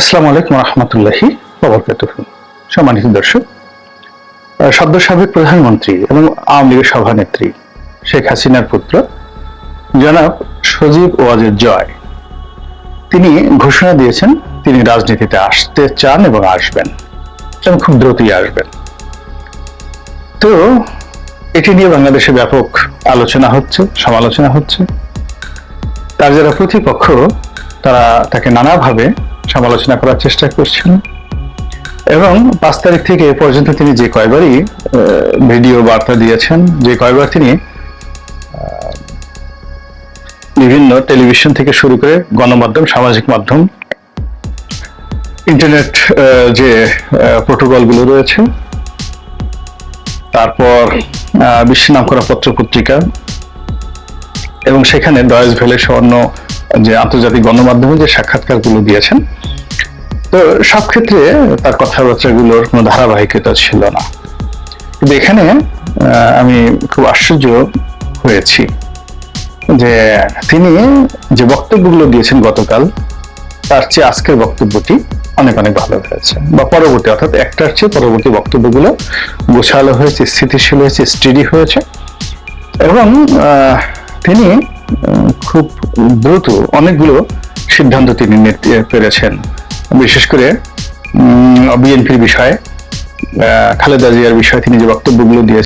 আসসালামু আলাইকুম রহমতুল্লাহি সম্মানিত দর্শক সদ্য সাবেক প্রধানমন্ত্রী এবং আওয়ামী লীগের সভানেত্রী শেখ হাসিনার পুত্র জনাব সজীব ওয়াজের জয়। তিনি ঘোষণা দিয়েছেন, তিনি রাজনীতিতে আসতে চান এবং আসবেন, এবং খুব দ্রুতই আসবেন। তো এটি নিয়ে বাংলাদেশে ব্যাপক আলোচনা হচ্ছে, সমালোচনা হচ্ছে। তার যারা প্রতিপক্ষ, তারা তাকে নানাভাবে সমালোচনা করার চেষ্টা করছেন। এবং পাঁচ তারিখ থেকে এ পর্যন্ত তিনি যে কয়বারই ভিডিও বার্তা দিয়েছেন, যে কয়বার তিনি বিভিন্ন টেলিভিশন থেকে শুরু করে গণমাধ্যম, সামাজিক মাধ্যম, ইন্টারনেট যে প্রোটোকলগুলো রয়েছে, তারপর বিশ্ব নামকরা পত্র পত্রিকা, এবং সেখানে ডয়েস ভেলে সহ অন্য যে আন্তর্জাতিক গণমাধ্যমে যে সাক্ষাৎকারগুলো দিয়েছেন, তো সব ক্ষেত্রে তার কথাবার্তাগুলোর কোনো ধারাবাহিকতা ছিল না। কিন্তু এখানে আমি খুব আশ্চর্য হয়েছি যে তিনি যে বক্তব্যগুলো দিয়েছেন গতকাল, তার চেয়ে আজকের বক্তব্যটি অনেক অনেক ভালো হয়েছে। বা পরবর্তী, অর্থাৎ একটার চেয়ে পরবর্তী বক্তব্যগুলো গোছালো হয়েছে, স্থিতিশীল হয়েছে, স্টেডি হয়েছে এবং তিনি খুব দ্রুত অনেকগুলো সিদ্ধান্ত তিনি নিতে পেরেছেন বিশেষ করে বিএনপির বিষয়ে খালেদা জিয়ার বিষয়ে তিনি যে বক্তব্যগুলো দিয়েছেন